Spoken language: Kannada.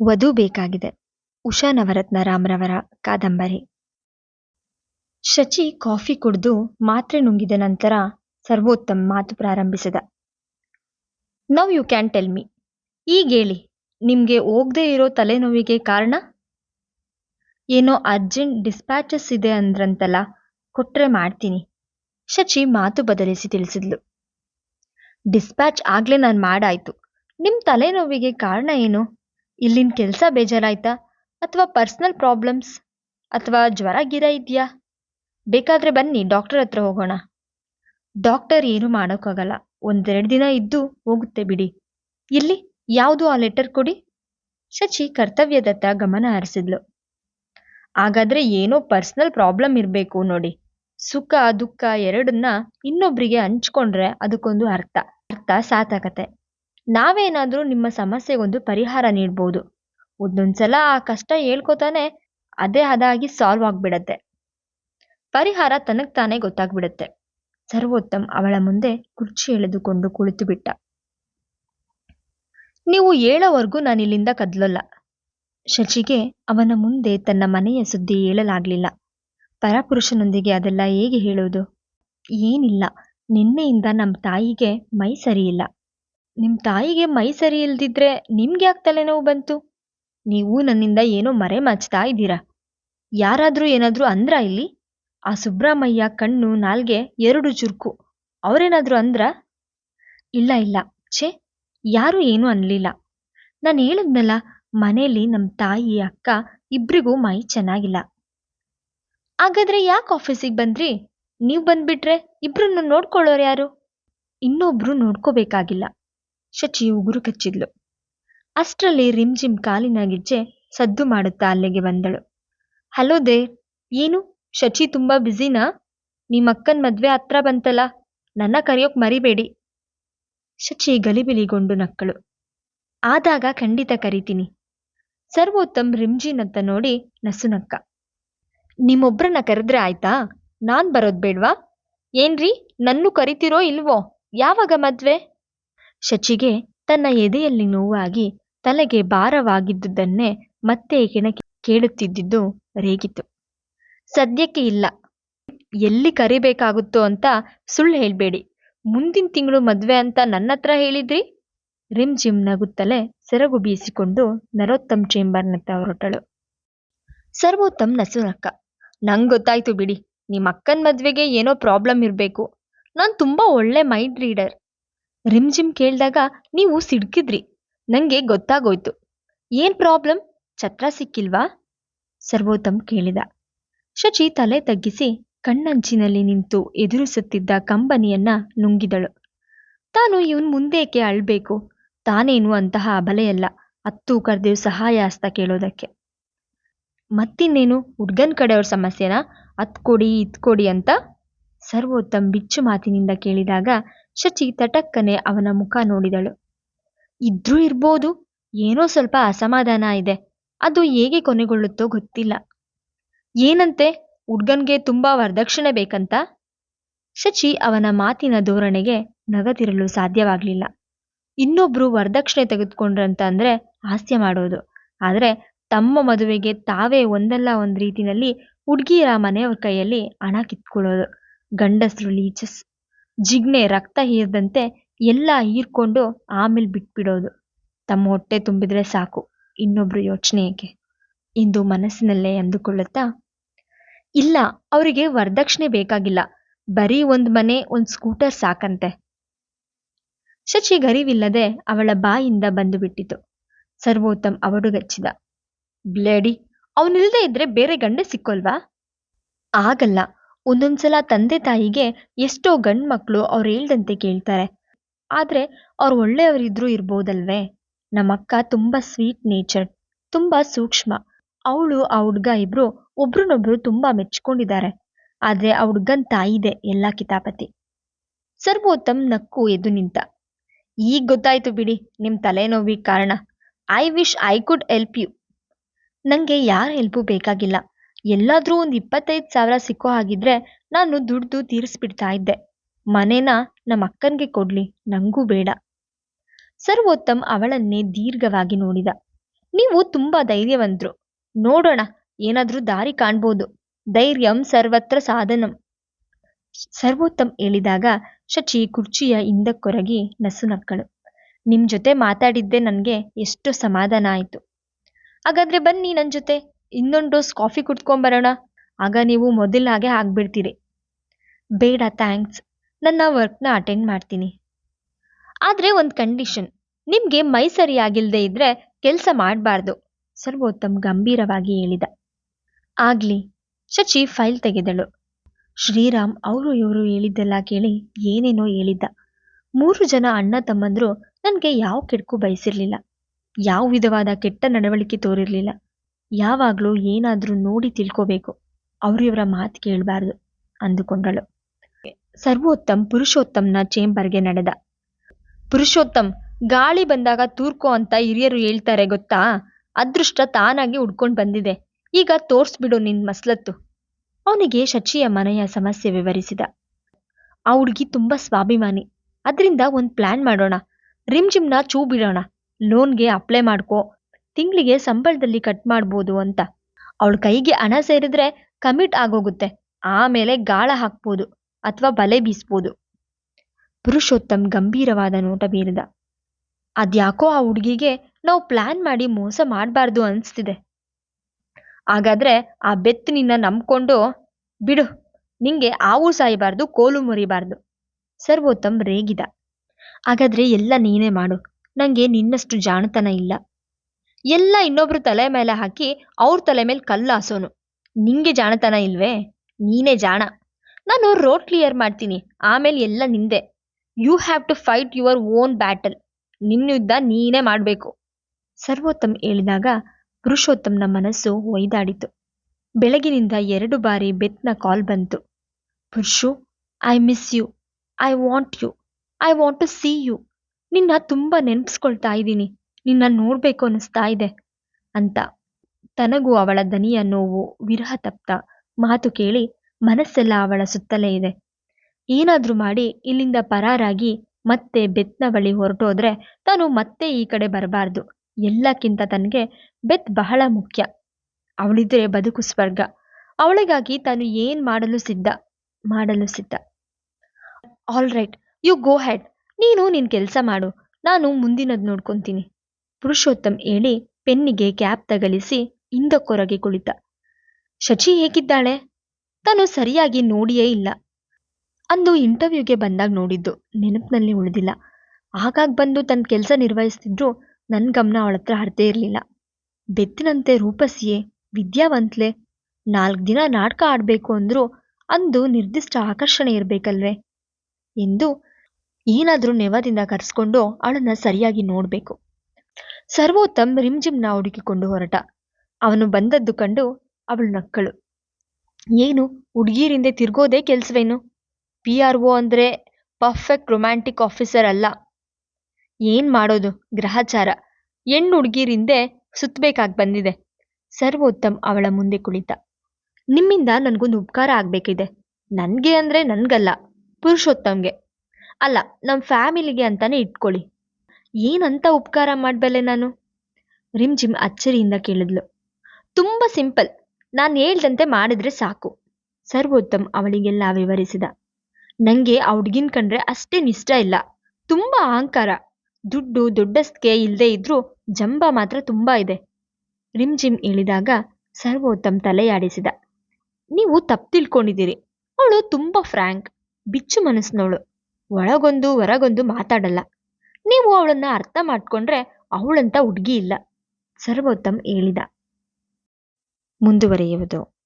ವಧು ಬೇಕಾಗಿದೆ. ಉಷಾ ನವರತ್ನ ರಾಮ್ರವರ ಕಾದಂಬರಿ. ಶಚಿ ಕಾಫಿ ಕುಡಿದು ಮಾತ್ರೆ ನುಂಗಿದ ನಂತರ ಸರ್ವೋತ್ತಮ್ ಮಾತು ಪ್ರಾರಂಭಿಸಿದ. Now you can tell me ಈಗ ಹೇಳಿ, ನಿಮ್ಗೆ ಹೋಗದೆ ಇರೋ ತಲೆನೋವಿಗೆ ಕಾರಣ? ಏನೋ ಅರ್ಜೆಂಟ್ ಡಿಸ್ಪ್ಯಾಚಸ್ ಇದೆ ಅಂದ್ರಂತಲ್ಲ, ಕೊಟ್ರೆ ಮಾಡ್ತೀನಿ. ಶಚಿ ಮಾತು ಬದಲಿಸಿ ತಿಳಿಸಿದ್ಲು. ಡಿಸ್ಪ್ಯಾಚ್ ಆಗ್ಲೇ ನಾನು ಮಾಡಾಯ್ತು. ನಿಮ್ ತಲೆನೋವಿಗೆ ಕಾರಣ ಏನು? ಇಲ್ಲಿನ ಕೆಲಸ ಬೇಜಾರಾಯ್ತಾ? ಅಥವಾ ಪರ್ಸನಲ್ ಪ್ರಾಬ್ಲಮ್ಸ್? ಅಥವಾ ಜ್ವರ ಗಿರ ಇದೆಯಾ? ಬೇಕಾದ್ರೆ ಬನ್ನಿ, ಡಾಕ್ಟರ್ ಹತ್ರ ಹೋಗೋಣ. ಡಾಕ್ಟರ್ ಏನು ಮಾಡೋಕ್ಕಾಗಲ್ಲ. ಒಂದೆರಡು ದಿನ ಇದ್ದು ಹೋಗುತ್ತೆ ಬಿಡಿ. ಇಲ್ಲಿ ಯಾವುದು ಆ ಲೆಟರ್ ಕೊಡಿ? ಶಚಿ ಕರ್ತವ್ಯದತ್ತ ಗಮನ ಹರಿಸಿದ್ಲು. ಹಾಗಾದ್ರೆ ಏನೋ ಪರ್ಸನಲ್ ಪ್ರಾಬ್ಲಮ್ ಇರಬೇಕು ನೋಡಿ. ಸುಖ, ದುಃಖ ಎರಡನ್ನ ಇನ್ನೊಬ್ರಿಗೆ ಹಂಚ್ಕೊಂಡ್ರೆ ಅದಕ್ಕೊಂದು ಅರ್ಥ. ಅರ್ಥ ಸಾರ್ಥಕತೆ ನಾವೇನಾದ್ರೂ ನಿಮ್ಮ ಸಮಸ್ಯೆಗೊಂದು ಪರಿಹಾರ ನೀಡ್ಬೋದು. ಒಂದೊಂದ್ಸಲ ಆ ಕಷ್ಟ ಹೇಳ್ಕೊತಾನೆ ಅದೇ ಅದಾಗಿ ಸಾಲ್ವ್ ಆಗ್ಬಿಡತ್ತೆ. ಪರಿಹಾರ ತನಗ್ ತಾನೇ ಗೊತ್ತಾಗ್ಬಿಡತ್ತೆ. ಸರ್ವೋತ್ತಮ್ ಅವಳ ಮುಂದೆ ಕುರ್ಚಿ ಎಳೆದುಕೊಂಡು ಕುಳಿತು ಬಿಟ್ಟ ನೀವು ಹೇಳೋವರೆಗೂ ನಾನು ಇಲ್ಲಿಂದ ಕದ್ಲಲ್ಲ. ಶಚಿಗೆ ಅವನ ಮುಂದೆ ತನ್ನ ಮನೆಯ ಸುದ್ದಿ ಹೇಳಲಾಗ್ಲಿಲ್ಲ. ಪರಪುರುಷನೊಂದಿಗೆ ಅದೆಲ್ಲ ಹೇಗೆ ಹೇಳೋದು? ಏನಿಲ್ಲ. ನಿನ್ನೆಯಿಂದ ನಮ್ಮ ತಾಯಿಗೆ ಮೈ ಸರಿಯಿಲ್ಲ. ನಿಮ್ಮ ತಾಯಿಗೆ ಮೈ ಸರಿ ಇಲ್ದಿದ್ರೆ ನಿಮ್ಗೆ ಯಾಕೆ ತಲೆನೋವು ಬಂತು? ನೀವು ನನ್ನಿಂದ ಏನೋ ಮರೆ ಮಾಚ್ತಾ ಇದ್ದೀರಾ? ಯಾರಾದ್ರೂ ಏನಾದ್ರೂ ಅಂದ್ರ ಇಲ್ಲಿ? ಆ ಸುಬ್ರಹ್ಮಯ್ಯ ಕಣ್ಣು, ನಾಲ್ಗೆ ಎರಡು ಚುರುಕು. ಅವರೇನಾದರೂ ಅಂದ್ರ? ಇಲ್ಲ ಇಲ್ಲ. ಛೇ, ಯಾರೂ ಏನೂ ಅನ್ಲಿಲ್ಲ. ನಾನು ಹೇಳಿದ್ನಲ್ಲ, ಮನೇಲಿ ನಮ್ಮ ತಾಯಿ, ಅಕ್ಕ ಇಬ್ರಿಗೂ ಮೈ ಚೆನ್ನಾಗಿಲ್ಲ. ಹಾಗಾದ್ರೆ ಯಾಕೆ ಆಫೀಸಿಗೆ ಬಂದ್ರಿ? ನೀವು ಬಂದ್ಬಿಟ್ರೆ ಇಬ್ರನ್ನ ನೋಡ್ಕೊಳ್ಳೋರು ಯಾರು? ಇನ್ನೊಬ್ರು ನೋಡ್ಕೋಬೇಕಾಗಿಲ್ಲ. ಶಚಿ ಉಗುರು ಕಚ್ಚಿದ್ಲು. ಅಷ್ಟರಲ್ಲಿ ರಿಮ್ಜಿಮ್ ಕಾಲಿನ ಗಿಜ್ಜೆ ಸದ್ದು ಮಾಡುತ್ತಾ ಅಲ್ಲಿಗೆ ಬಂದಳು. ಹಲೋ ದೇ, ಏನು? ಶಚಿ ತುಂಬಾ ಬ್ಯುಸಿನಾ? ನಿಮ್ಮ ಅಕ್ಕನ ಮದ್ವೆ ಹತ್ರ ಬಂತಲ್ಲ, ನನ್ನ ಕರೆಯೋಕ್ ಮರಿಬೇಡಿ. ಶಚಿ ಗಲಿಬಿಲಿಗೊಂಡು ನಕ್ಕಳು. ಆದಾಗ ಖಂಡಿತ ಕರಿತೀನಿ. ಸರ್ವೋತ್ತಮ್ ರಿಮ್ಜಿನತ್ತ ನೋಡಿ ನಸುನಕ್ಕ ನಿಮ್ಮೊಬ್ರನ್ನ ಕರೆದ್ರೆ ಆಯ್ತಾ? ನಾನ್ ಬರೋದ್ ಬೇಡ್ವಾ? ಏನ್ರಿ, ನನ್ನೂ ಕರಿತಿರೋ ಇಲ್ವೋ? ಯಾವಾಗ ಮದ್ವೆ? ಶಚಿಗೆ ತನ್ನ ಎದೆಯಲ್ಲಿ ನೋವಾಗಿ ತಲೆಗೆ ಭಾರವಾಗಿದ್ದುದನ್ನೇ ಮತ್ತೆ ಕೆಣಕಿ ಕೇಳುತ್ತಿದ್ದುದು ರೇಗಿತು. ಸದ್ಯಕ್ಕೆ ಇಲ್ಲ. ಎಲ್ಲಿ ಕರಿಬೇಕಾಗುತ್ತೋ ಅಂತ ಸುಳ್ಳು ಹೇಳ್ಬೇಡಿ. ಮುಂದಿನ ತಿಂಗಳು ಮದ್ವೆ ಅಂತ ನನ್ನ ಹತ್ರ ಹೇಳಿದ್ರಿ? ರಿಮ್ ಜಿಮ್ ನಗುತ್ತಲೇ ಸೆರಗು ಬೀಸಿಕೊಂಡು ನರೋತ್ತಮ್ ಚೇಂಬರ್ನತ್ತ ಹೊರಟಳು. ಸರ್ವೋತ್ತಮ್ ನಸುನಕ್ಕ ನಂಗ್ ಗೊತ್ತಾಯ್ತು ಬಿಡಿ ನಿಮ್ಮ ಅಕ್ಕನ ಮದ್ವೆಗೆ ಏನೋ ಪ್ರಾಬ್ಲಮ್ ಇರಬೇಕು. ನಾನು ತುಂಬಾ ಒಳ್ಳೆ ಮೈಂಡ್ ರೀಡರ್. ರಿಮ್ ಜಿಮ್ ಕೇಳಿದಾಗ ನೀವು ಸಿಡ್ಕಿದ್ರಿ. ನಂಗೆ ಗೊತ್ತಾಗೋಯ್ತು. ಏನ್ ಪ್ರಾಬ್ಲಮ್? ಛತ್ರ ಸಿಕ್ಕಿಲ್ವಾ? ಸರ್ವೋತ್ತಮ್ ಕೇಳಿದ. ಶಚಿ ತಲೆ ತಗ್ಗಿಸಿ ಕಣ್ಣಂಚಿನಲ್ಲಿ ನಿಂತು ಎದುರಿಸುತ್ತಿದ್ದ ಕಂಬನಿಯನ್ನ ನುಂಗಿದಳು. ತಾನು ಇವನ್ ಮುಂದೇಕೆ ಅಳ್ಬೇಕು? ತಾನೇನು ಅಂತಹ ಅಬಲೆಯಲ್ಲ. ಹತ್ತು ಕರೆದೇವು ಸಹಾಯ ಹಸ್ತ ಕೇಳೋದಕ್ಕೆ. ಮತ್ತಿನ್ನೇನು? ಹುಡ್ಗನ್ ಕಡೆಯವ್ರ ಸಮಸ್ಯೆನಾ? ಅತ್ ಕೊಡಿ ಅಂತ ಸರ್ವೋತ್ತಮ್ ಬಿಚ್ಚು ಮಾತಿನಿಂದ ಕೇಳಿದಾಗ ಶಚಿ ತಟಕ್ಕನೆ ಅವನ ಮುಖ ನೋಡಿದಳು. ಇದ್ರೂ ಇರ್ಬೋದು, ಏನೋ ಸ್ವಲ್ಪ ಅಸಮಾಧಾನ ಇದೆ. ಅದು ಹೇಗೆ ಕೊನೆಗೊಳ್ಳುತ್ತೋ ಗೊತ್ತಿಲ್ಲ. ಏನಂತೆ, ಹುಡ್ಗನ್ಗೆ ತುಂಬಾ ವರದಕ್ಷಿಣೆ ಬೇಕಂತ? ಶಚಿ ಅವನ ಮಾತಿನ ಧೋರಣೆಗೆ ನಗದಿರಲು ಸಾಧ್ಯವಾಗ್ಲಿಲ್ಲ. ಇನ್ನೊಬ್ರು ವರದಕ್ಷಿಣೆ ತೆಗೆದುಕೊಂಡ್ರಂತ ಅಂದ್ರೆ ಹಾಸ್ಯ ಮಾಡೋದು. ಆದ್ರೆ ತಮ್ಮ ಮದುವೆಗೆ ತಾವೇ ಒಂದಲ್ಲ ಒಂದ್ ರೀತಿನಲ್ಲಿ ಹುಡುಗಿಯರ ಮನೆಯವ್ರ ಕೈಯಲ್ಲಿ ಹಣ ಕಿತ್ಕೊಳ್ಳೋದು. ಗಂಡಸ್ರು ಲೀಚಸ್. ಜಿಗ್ನೆ ರಕ್ತ ಹೀರದಂತೆ ಎಲ್ಲ ಹೀರ್ಕೊಂಡು ಆಮೇಲೆ ಬಿಟ್ಬಿಡೋದು. ತಮ್ಮ ಹೊಟ್ಟೆ ತುಂಬಿದ್ರೆ ಸಾಕು. ಇನ್ನೊಬ್ರು ಯೋಚನೆ ಏಕೆ? ಎಂದು ಮನಸ್ಸಿನಲ್ಲೇ ಅಂದುಕೊಳ್ಳುತ್ತಾ? ಇಲ್ಲ, ಅವರಿಗೆ ವರದಕ್ಷಿಣೆ ಬೇಕಾಗಿಲ್ಲ. ಬರೀ ಒಂದ್ ಮನೆ, ಒಂದ್ ಸ್ಕೂಟರ್ ಸಾಕಂತೆ. ಶಚಿ ಗರಿವಿಲ್ಲದೆ ಅವಳ ಬಾಯಿಂದ ಬಂದು ಬಿಟ್ಟಿತು. ಸರ್ವೋತ್ತಮ್ ಅವಡುಗಚ್ಚಿದ ಬ್ಲೇಡಿ, ಅವನಿಲ್ದೇ ಇದ್ರೆ ಬೇರೆ ಗಂಡ ಸಿಕ್ಕೋಲ್ವಾ? ಆಗಲ್ಲ. ಒಂದೊಂದ್ಸಲ ತಂದೆ ತಾಯಿಗೆ ಎಷ್ಟೋ ಗಂಡ್ ಮಕ್ಕಳು ಅವ್ರು ಹೇಳ್ದಂತೆ ಕೇಳ್ತಾರೆ. ಆದ್ರೆ ಅವ್ರು ಒಳ್ಳೆಯವರಿದ್ರೂ ಇರ್ಬೋದಲ್ವೇ? ನಮ್ಮಕ್ಕ ತುಂಬಾ ಸ್ವೀಟ್ ನೇಚರ್ಡ್ ತುಂಬಾ ಸೂಕ್ಷ್ಮ. ಅವಳು, ಆ ಹುಡ್ಗ ಇಬ್ರು ಒಬ್ರನ್ನೊಬ್ರು ತುಂಬಾ ಮೆಚ್ಕೊಂಡಿದ್ದಾರೆ. ಆದ್ರೆ ಆ ಹುಡ್ಗನ್ ತಾಯಿದೆ ಎಲ್ಲ ಕಿತಾಪತಿ. ಸರ್ವೋತ್ತಮ್ ನಕ್ಕು ಎದ್ದು ನಿಂತ. ಈಗ ಗೊತ್ತಾಯ್ತು ಬಿಡಿ, ನಿಮ್ ತಲೆನೋವಿಗೆ ಕಾರಣ. I wish I could help you. ನಂಗೆ ಯಾರ ಹೆಲ್ಪು ಬೇಕಾಗಿಲ್ಲ. ಎಲ್ಲಾದ್ರೂ ಒಂದ್ ಇಪ್ಪತ್ತೈದು ಸಾವಿರ ಸಿಕ್ಕೋ ಹಾಗಿದ್ರೆ ನಾನು ದುಡ್ದು ತೀರಿಸ್ಬಿಡ್ತಾ ಇದ್ದೆ. ಮನೇನ ನಮ್ಮ ಅಕ್ಕನ್ಗೆ ಕೊಡ್ಲಿ, ನಂಗೂ ಬೇಡ. ಸರ್ವೋತ್ತಮ್ ಅವಳನ್ನೇ ದೀರ್ಘವಾಗಿ ನೋಡಿದ. ನೀವು ತುಂಬಾ ಧೈರ್ಯವಂತರು. ನೋಡೋಣ, ಏನಾದ್ರೂ ದಾರಿ ಕಾಣ್ಬೋದು. ಧೈರ್ಯಂ ಸರ್ವತ್ರ ಸಾಧನಂ. ಸರ್ವೋತ್ತಮ್ ಹೇಳಿದಾಗ ಶಚಿ ಕುರ್ಚಿಯ ಹಿಂದಕ್ಕೊರಗಿ ನಸುನಕ್ಕಳು ನಿಮ್ ಜೊತೆ ಮಾತಾಡಿದ್ದೆ ನನಗೆ ಎಷ್ಟು ಸಮಾಧಾನ ಆಯಿತು. ಹಾಗಾದ್ರೆ ಬನ್ನಿ ನನ್ನ ಜೊತೆ. ಇನ್ನೊಂದು ಡೋಸ್ ಕಾಫಿ ಕುಡ್ಕೊಂಬರೋಣ ಆಗ ನೀವು ಮೊದಲಾಗೆ ಆಗ್ಬಿಡ್ತೀರಿ. ಬೇಡ ಥ್ಯಾಂಕ್ಸ್ ನನ್ನ ವರ್ಕ್ನ ಅಟೆಂಡ್ ಮಾಡ್ತೀನಿ. ಆದರೆ ಒಂದು ಕಂಡೀಷನ್ ನಿಮಗೆ ಮೈ ಸರಿಯಾಗಿಲ್ಲದೆ ಇದ್ರೆ ಕೆಲಸ ಮಾಡಬಾರ್ದು. ಸರ್ವೋತ್ತಮ್ ಗಂಭೀರವಾಗಿ ಹೇಳಿದ. ಆಗ್ಲಿ, ಶಚಿ ಫೈಲ್ ತೆಗೆದಳು. ಶ್ರೀರಾಮ್ ಅವರು ಇವರು ಹೇಳಿದ್ದೆಲ್ಲ ಕೇಳಿ ಏನೇನೋ ಹೇಳಿದ್ದ. ಮೂರು ಜನ ಅಣ್ಣ ತಮ್ಮಂದ್ರು ನನಗೆ ಯಾವ ಕೆಡ್ಕು ಬಯಸಿರ್ಲಿಲ್ಲ. ಯಾವ ವಿಧವಾದ ಕೆಟ್ಟ ನಡವಳಿಕೆ ತೋರಿರ್ಲಿಲ್ಲ. ಯಾವಾಗಲೂ ಏನಾದರೂ ನೋಡಿ ತಿಳ್ಕೋಬೇಕು. ಅವರಿವರ ಮಾತು ಕೇಳಬಾರ್ದು, ಅಂದುಕೊಂಡಳು. ಸರ್ವೋತ್ತಮ್ ಪುರುಷೋತ್ತಮ್ನ ಚೇಂಬರ್ಗೆ ನಡೆದ. ಪುರುಷೋತ್ತಮ್, ಗಾಳಿ ಬಂದಾಗ ತೂರ್ಕೊ ಅಂತ ಹಿರಿಯರು ಹೇಳ್ತಾರೆ ಗೊತ್ತಾ? ಅದೃಷ್ಟ ತಾನಾಗಿ ಉಡ್ಕೊಂಡು ಬಂದಿದೆ. ಈಗ ತೋರ್ಸ್ಬಿಡು ನಿನ್ ಮಸ್ಲತ್ತು. ಅವನಿಗೆ ಶಚಿಯ ಮನೆಯ ಸಮಸ್ಯೆ ವಿವರಿಸಿದ. ಆ ಹುಡುಗಿ ತುಂಬಾ ಸ್ವಾಭಿಮಾನಿ. ಅದರಿಂದ ಒಂದು ಪ್ಲಾನ್ ಮಾಡೋಣ. ರಿಮ್ಜಿಮ್ನ ಚೂ ಬಿಡೋಣ ಲೋನ್ಗೆ ಅಪ್ಲೈ ಮಾಡ್ಕೋ. ತಿಂಗಳಿಗೆ ಸಂಬಳದಲ್ಲಿ ಕಟ್ ಮಾಡ್ಬೋದು ಅಂತ. ಅವಳ ಕೈಗೆ ಹಣ ಸೇರಿದ್ರೆ ಕಮಿಟ್ ಆಗೋಗುತ್ತೆ. ಆಮೇಲೆ ಗಾಳ ಹಾಕ್ಬೋದು ಅಥವಾ ಬಲೆ ಬೀಸ್ಬೋದು. ಪುರುಷೋತ್ತಮ್ ಗಂಭೀರವಾದ ನೋಟ ಬೀರಿದ. ಅದ್ಯಾಕೋ ಆ ಹುಡುಗಿಗೆ ನಾವು ಪ್ಲಾನ್ ಮಾಡಿ ಮೋಸ ಮಾಡಬಾರ್ದು ಅನಿಸ್ತಿದೆ. ಹಾಗಾದ್ರೆ ಆ ಬೆತ್ತು ನಿನ್ನ ನಂಬ್ಕೊಂಡು ಬಿಡು, ನಿಂಗೆ ಹಾವು ಸಾಯಬಾರ್ದು, ಕೋಲು ಮುರಿಬಾರ್ದು. ಸರ್ವೋತ್ತಮ್ ರೇಗಿದ. ಹಾಗಾದ್ರೆ ಎಲ್ಲ ನೀನೇ ಮಾಡು. ನಂಗೆ ನಿನ್ನಷ್ಟು ಜಾಣತನ ಇಲ್ಲ. ಎಲ್ಲ ಇನ್ನೊಬ್ರು ತಲೆ ಮೇಲೆ ಹಾಕಿ ಅವ್ರ ತಲೆ ಮೇಲೆ ಕಲ್ಲು ಹಾಸೋನು. ನಿಂಗೆ ಜಾಣತನ ಇಲ್ವೇ? ನೀನೇ ಜಾಣ. ನಾನು ರೋಡ್ ಕ್ಲಿಯರ್ ಮಾಡ್ತೀನಿ. ಆಮೇಲೆ ಎಲ್ಲ ನಿಂದೆ. You have to fight your own battle ನಿನ್ನ ಯುದ್ಧ ನೀನೇ ಮಾಡಬೇಕು. ಸರ್ವೋತ್ತಮ್ ಹೇಳಿದಾಗ ಪುರುಷೋತ್ತಮ್ನ ಮನಸ್ಸು ಒಯ್ದಾಡಿತು. ಬೆಳಗಿನಿಂದ ಎರಡು ಬಾರಿ ಬೆತ್ನ ಕಾಲ್ ಬಂತು. Purushu I miss you I want you I want to see you ನಿನ್ನ ತುಂಬ ನೆನಪಿಸ್ಕೊಳ್ತಾ ಇದ್ದೀನಿ. ನಿನ್ನ ನೋಡಬೇಕು ಅನಿಸ್ತಾ ಇದೆ ಅಂತ. ತನಗೂ ಅವಳ ದನಿಯ ನೋವು ವಿರಹ ತಪ್ತ. ಮಾತು ಕೇಳಿ ಮನಸ್ಸೆಲ್ಲ ಅವಳ ಸುತ್ತಲೇ ಇದೆ. ಏನಾದ್ರೂ ಮಾಡಿ ಇಲ್ಲಿಂದ ಪರಾರಾಗಿ ಮತ್ತೆ ಬೆತ್ನ ಬಳಿ ಹೊರಟೋದ್ರೆ ತಾನು ಮತ್ತೆ ಈ ಕಡೆ ಬರಬಾರ್ದು. ಎಲ್ಲಕ್ಕಿಂತ ತನಗೆ ಬೆತ್ ಬಹಳ ಮುಖ್ಯ. ಅವಳಿದ್ರೆ ಬದುಕು ಸ್ವರ್ಗ. ಅವಳಿಗಾಗಿ ತಾನು ಏನ್ ಮಾಡಲು ಸಿದ್ಧ? ಮಾಡಲು ಸಿದ್ಧ. All right you go ahead ನೀನು ನಿನ್ ಕೆಲಸ ಮಾಡು. ನಾನು ಮುಂದಿನದ್ ನೋಡ್ಕೊಂತೀನಿ. ಪುರುಷೋತ್ತಮ್ ಹೇಳಿ ಪೆನ್ನಿಗೆ ಕ್ಯಾಪ್ ತಗಲಿಸಿ ಹಿಂದಕ್ಕೊರಗೆ ಕುಳಿತ. ಶಚಿ ಹೇಗಿದ್ದಾಳೆ? ತಾನು ಸರಿಯಾಗಿ ನೋಡಿಯೇ ಇಲ್ಲ. ಅಂದು ಇಂಟರ್ವ್ಯೂಗೆ ಬಂದಾಗ ನೋಡಿದ್ದು, ನೆನಪಿನಲ್ಲಿ ಉಳಿದಿಲ್ಲ. ಆಗಾಗ ಬಂದು ತನ್ನ ಕೆಲಸ ನಿರ್ವಹಿಸ್ತಿದ್ರು ನನ್ನ ಗಮನ ಅವಳ ಹತ್ರ ಹರಿದೇ ಇರಲಿಲ್ಲ. ಬೆತ್ತಿನಂತೆ ರೂಪಸಿಯೇ, ವಿದ್ಯಾವಂತ್ಲೆ, ನಾಲ್ಕು ದಿನ ನಾಟಕ ಆಡಬೇಕು ಅಂದ್ರೂ ಅಂದು ನಿರ್ದಿಷ್ಟ ಆಕರ್ಷಣೆ ಇರಬೇಕಲ್ವೇ? ಎಂದು ಏನಾದರೂ ನೆವದಿಂದ ಕರೆಸ್ಕೊಂಡು ಅವಳನ್ನು ಸರಿಯಾಗಿ ನೋಡಬೇಕು. ಸರ್ವೋತ್ತಮ್ ರಿಮ್ಜಿಮ್ನ ಹುಡುಕಿಕೊಂಡು ಹೊರಟ. ಅವನು ಬಂದದ್ದು ಕಂಡು ಅವಳು ನಕ್ಕಳು. ಏನು ಹುಡುಗಿರಿಂದ ತಿರ್ಗೋದೇ ಕೆಲ್ಸವೇನು? ಪಿ ಆರ್ ಒ ಅಂದರೆ ಪರ್ಫೆಕ್ಟ್ ರೊಮ್ಯಾಂಟಿಕ್ ಆಫೀಸರ್ ಅಲ್ಲ. ಏನ್ ಮಾಡೋದು, ಗ್ರಹಚಾರ. ಹೆಣ್ಣು ಹುಡುಗಿರಿಂದೆ ಸುತ್ತಬೇಕಾಗಿ ಬಂದಿದೆ. ಸರ್ವೋತ್ತಮ್ ಅವಳ ಮುಂದೆ ಕುಳಿತ. ನಿಮ್ಮಿಂದ ನನಗೊಂದು ಉಪಕಾರ ಆಗಬೇಕಿದೆ. ನನಗೆ ಅಂದರೆ ನನಗಲ್ಲ, ಪುರುಷೋತ್ತಮ್ಗೆ. ಅಲ್ಲ ನಮ್ಮ ಫ್ಯಾಮಿಲಿಗೆ ಅಂತಾನೆ ಇಟ್ಕೊಳ್ಳಿ. ಏನಂತ ಉಪಕಾರ ಮಾಡಬಲ್ಲೆ ನಾನು? ರಿಮ್ಜಿಮ್ ಅಚ್ಚರಿಯಿಂದ ಕೇಳಿದ್ಲು. ತುಂಬ ಸಿಂಪಲ್. ನಾನು ಹೇಳ್ದಂತೆ ಮಾಡಿದ್ರೆ ಸಾಕು. ಸರ್ವೋತ್ತಮ್ ಅವಳಿಗೆಲ್ಲ ವಿವರಿಸಿದ. ನಂಗೆ ಆ ಹುಡ್ಗಿನ್ ಕಂಡ್ರೆ ಅಷ್ಟೇನ್ ಇಷ್ಟ ಇಲ್ಲ. ತುಂಬಾ ಅಹಂಕಾರ. ದುಡ್ಡು ದೊಡ್ಡಸ್ಕೆ ಇಲ್ಲದೆ ಇದ್ರೂ ಜಂಬ ಮಾತ್ರ ತುಂಬಾ ಇದೆ. ರಿಮ್ಜಿಮ್ ಹೇಳಿದಾಗ ಸರ್ವೋತ್ತಮ್ ತಲೆಯಾಡಿಸಿದ. ನೀವು ತಪ್ಪು ತಿಳ್ಕೊಂಡಿದ್ದೀರಿ. ಅವಳು ತುಂಬಾ ಫ್ರ್ಯಾಂಕ್. ಬಿಚ್ಚು ಮನಸ್ಸಿನವಳು ಒಳಗೊಂದು, ಹೊರಗೊಂದು ಮಾತಾಡಲ್ಲ. ನೀವು ಅವಳನ್ನ ಅರ್ಥ ಮಾಡ್ಕೊಂಡ್ರೆ ಅವಳಂತ ಹುಡುಗಿ ಇಲ್ಲ. ಸರ್ವೋತ್ತಮ್ ಹೇಳಿದ. ಮುಂದುವರಿಯುವುದು.